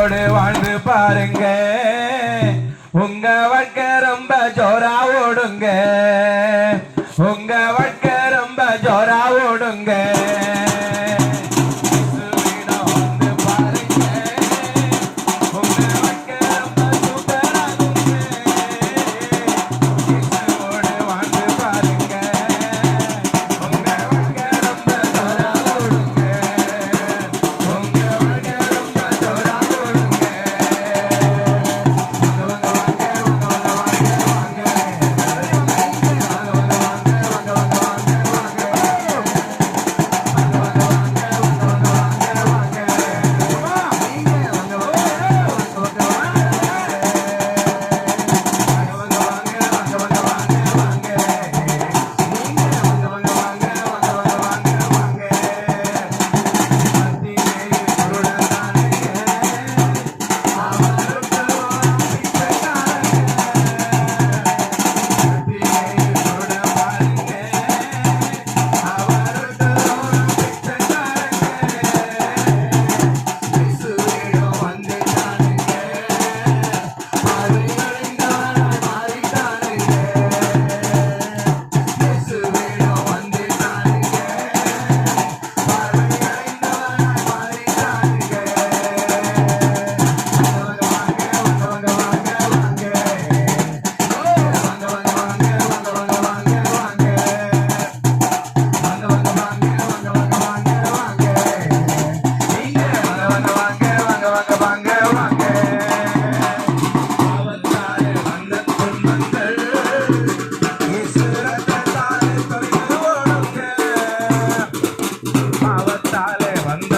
உயிரோடு வாழ்ந்து பாருங்க. உங்க வட்க ரொம்ப ஜோரா ஓடுங்க. உங்க வட்க ரொம்ப ஜோரா ஓடுங்க. பாவத்தாலே வந்த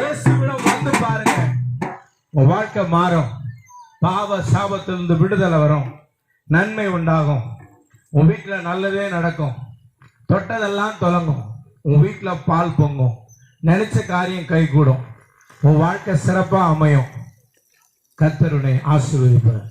இயேசுவிடம் வந்து பாருங்க. உன் வாழ்க்கை மாறும். பாவ சாபத்திலிருந்து விடுதலை வரும். நன்மை உண்டாகும். உன் வீட்டில் நல்லதே நடக்கும். தொட்டதெல்லாம் தொடங்கும் உன் வீட்டில் பால் பொங்கும். நினைச்ச காரியம் கைகூடும். உன் வாழ்க்கை சிறப்பாக அமையும். கத்தருனை ஆசீர்வதிப்பார்